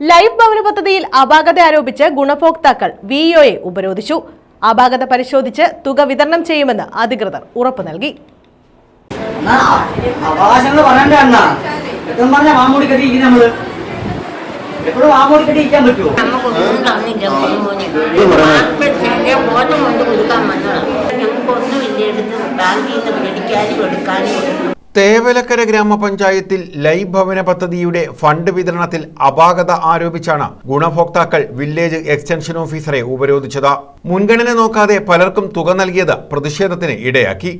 Life ഭവന പദ്ധതിയിൽ അപാകത ആരോപിച്ച് ഗുണഭോക്താക്കൾ വി ഒയെ ഉപരോധിച്ചു. അപാകത പരിശോധിച്ച് തുക വിതരണം ചെയ്യുമെന്ന് അധികൃതർ ഉറപ്പു നൽകി. അവകാശങ്ങൾ പറയണ്ടേ എത്തും പറഞ്ഞ മാമൂടി നമ്മൾ. എപ്പോഴും മാമൂടി പറ്റുമോ വന്നതാണ് ഞങ്ങൾക്കൊന്നുമില്ല എടുത്ത് ബാങ്കിൽ നിന്ന് മേടിക്കാനും എടുക്കാനും തേവലക്കര ഗ്രാമപഞ്ചായത്തിൽ ലൈവ് ഭവന പദ്ധതിയുടെ ഫണ്ട് വിതരണത്തിൽ അപാകത ആരോപിച്ചാണ് ഗുണഭോക്താക്കൾ വില്ലേജ് എക്സ്റ്റൻഷൻ ഓഫീസറെ ഉപരോധിച്ചത്. മുൻഗണന നോക്കാതെ പലർക്കും തുക നൽകിയത് പ്രതിഷേധത്തിന് ഇടയാക്കി.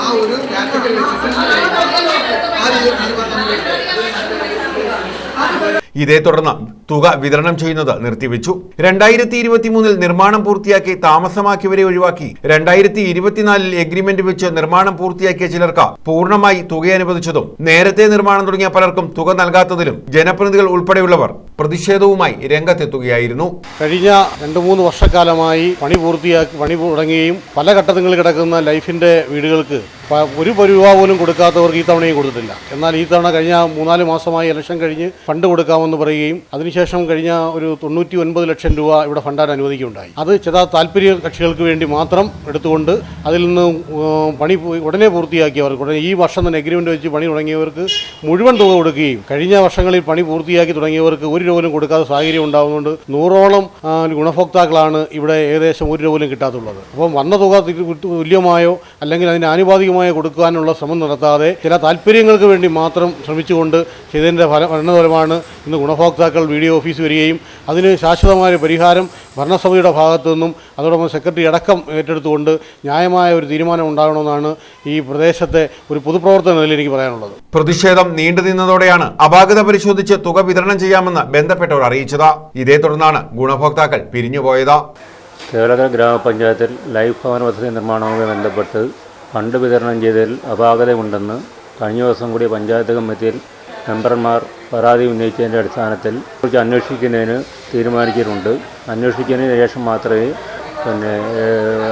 ആ ഒരു കാറ്റഗറി ഇതേ തുടർന്ന് തുക വിതരണം ചെയ്യുന്നത് നിർത്തിവെച്ചു. രണ്ടായിരത്തി ഇരുപത്തിമൂന്നിൽ നിർമ്മാണം പൂർത്തിയാക്കി താമസമാക്കിയവരെ ഒഴിവാക്കി. രണ്ടായിരത്തി ഇരുപത്തിനാലിൽ എഗ്രിമെന്റ് വെച്ച് നിർമ്മാണം പൂർത്തിയാക്കിയ ചിലർക്ക് പൂർണമായി തുക അനുവദിച്ചതും നേരത്തെ നിർമ്മാണം തുടങ്ങിയ പലർക്കും തുക നൽകാത്തതിലും ജനപ്രതിനിധികൾ ഉൾപ്പെടെയുള്ളവർ പ്രതിഷേധവുമായി രംഗത്തെത്തുകയായിരുന്നു. കഴിഞ്ഞ രണ്ട് മൂന്ന് വർഷക്കാലമായി പണി പൂർത്തിയാക്കി പണി തുടങ്ങുകയും പല ഘട്ടങ്ങളിൽ കിടക്കുന്ന ലൈഫിന്റെ വീടുകൾക്ക് ഒരു രൂപ പോലും കൊടുക്കാത്തവർക്ക് ഈ തവണയും കൊടുത്തിട്ടില്ല. എന്നാൽ ഈ തവണ കഴിഞ്ഞ മൂന്നാൽ മാസമായി ഇലക്ഷൻ കഴിഞ്ഞ് ഫണ്ട് കൊടുക്കാമെന്ന് പറയുകയും അതിനുശേഷം കഴിഞ്ഞ ഒരു തൊണ്ണൂറ്റി ഒൻപത് ലക്ഷം രൂപ ഇവിടെ ഫണ്ടാൻ അനുവദിക്കുകയുണ്ടായി. അത് ചില താല്പര്യ കക്ഷികൾക്ക് വേണ്ടി മാത്രം എടുത്തുകൊണ്ട് അതിൽ നിന്ന് പണി ഉടനെ പൂർത്തിയാക്കിയവർക്ക് ഉടനെ ഈ വർഷം തന്നെ എഗ്രിമെന്റ് വെച്ച് പണി തുടങ്ങിയവർക്ക് മുഴുവൻ തുക കൊടുക്കുകയും കഴിഞ്ഞ വർഷങ്ങളിൽ പണി പൂർത്തിയാക്കി തുടങ്ങിയവർക്ക് ഒരു രൂപ പോലും കൊടുക്കാത്ത സാഹചര്യം ഉണ്ടാകുന്നതുകൊണ്ട് നൂറോളം ഗുണഭോക്താക്കളാണ് ഇവിടെ ഏകദേശം ഒരു രൂപ പോലും കിട്ടാത്തുള്ളത്. അപ്പം വന്ന തുക തുല്യമായോ അല്ലെങ്കിൽ അതിന് ആനുപാതികമായോ കൊടുക്കാനുള്ള ശ്രമം നടത്താതെ ചില താല്പര്യങ്ങൾക്ക് വേണ്ടി മാത്രം ശ്രമിച്ചുകൊണ്ട് ചെയ്തതിന്റെ ഫല പരിണതഫലമാണ് ഇന്ന് ഗുണഭോക്താക്കൾ വി ഡി ഓഫീസ് വരികയും അതിന് ശാശ്വതമായ പരിഹാരം ഭരണസമിതിയുടെ ഭാഗത്തു നിന്നും അതോടൊപ്പം സെക്രട്ടറി അടക്കം ഏറ്റെടുത്തുകൊണ്ട് ന്യായമായ ഒരു തീരുമാനം ഉണ്ടാകണമെന്നാണ് ഈ പ്രദേശത്തെ ഒരു പൊതുപ്രവർത്തന നിലയിൽ എനിക്ക് പറയാനുള്ളത്. പ്രതിഷേധം നീണ്ടുനിന്നതോടെയാണ് അപാകത പരിശോധിച്ച് തുക വിതരണം ചെയ്യാമെന്ന് ബന്ധപ്പെട്ടവർ അറിയിച്ചത്. ഇതേ തുടർന്നാണ് ഗുണഭോക്താക്കൾ പിരിഞ്ഞുപോയത്. കേരള ഗ്രാമപഞ്ചായത്തിൽ ലൈഫ് ഭവന പദ്ധതി നിർമ്മാണവുമായി ബന്ധപ്പെട്ട് ഫണ്ട് വിതരണം ചെയ്തതിൽ അപാകതയുണ്ടെന്ന് കഴിഞ്ഞ ദിവസം കൂടി പഞ്ചായത്ത് കമ്മിറ്റിയിൽ മെമ്പർമാർ പരാതി ഉന്നയിച്ചതിന്റെ അടിസ്ഥാനത്തിൽ കുറിച്ച് അന്വേഷിക്കുന്നതിന് തീരുമാനിച്ചിട്ടുണ്ട്. അന്വേഷിക്കുന്നതിന് ശേഷം മാത്രമേ പിന്നെ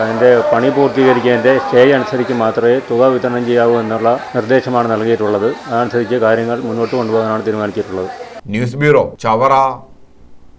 അതിന്റെ പണി പൂർത്തീകരിക്കുന്നതിന്റെ സ്റ്റേ അനുസരിച്ച് മാത്രമേ തുക വിതരണം ചെയ്യാവൂ എന്നുള്ള നിർദ്ദേശമാണ് നൽകിയിട്ടുള്ളത്. അതനുസരിച്ച് കാര്യങ്ങൾ മുന്നോട്ട് കൊണ്ടുപോകാനാണ് തീരുമാനിച്ചിട്ടുള്ളത്. News bureau Chavara.